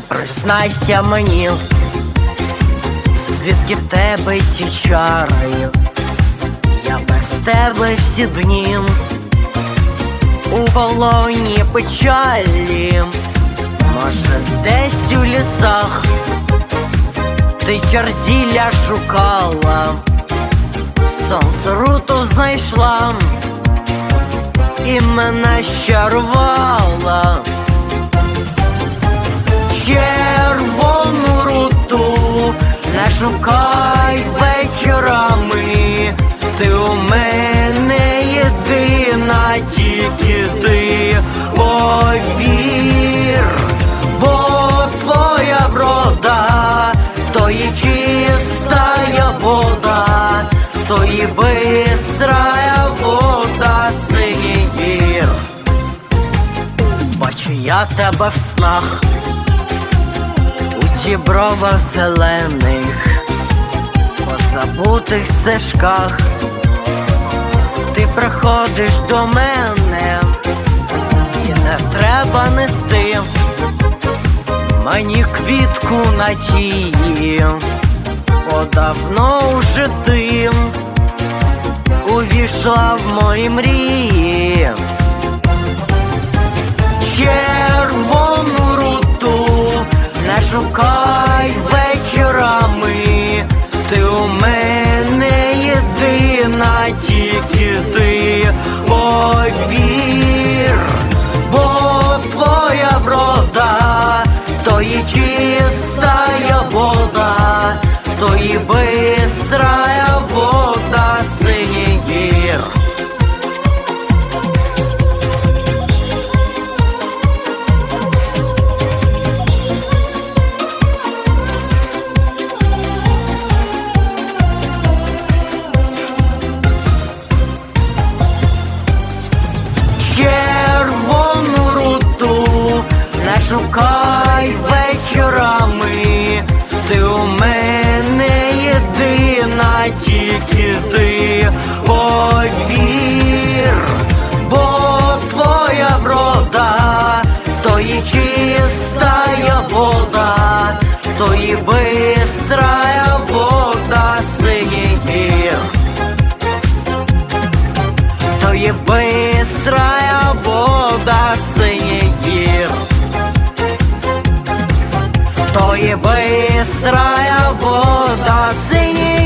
признайся мені, звідки в тебе ті чари, я без тебе всі дні у полоні печалі, може, десь у лісах ти черзілля шукала, сонце руту знайшла і мене щарувала. Шукай вечорами, ти у мене єдина, тільки ти повір, бо твоя врода, то є чистая вода, то є бистрая вода синій гір. Я тебе в снах у дібровах зелених, по забутих стежках, ти приходиш до мене, і не треба нести мені квітку надії, бо давно вже ти увійшла в мої мрії шукай вечорами, ти у мене єдина, тільки ти. Повір, бо твоя врода, то і чистая вода, то і бистрая шукай вечорами, ти у мене єдина, тільки ти. Повір, бо твоя врода, то є чистая вода, то є бистрая вода гір. То є бистрая вода синій И быстрая вода синій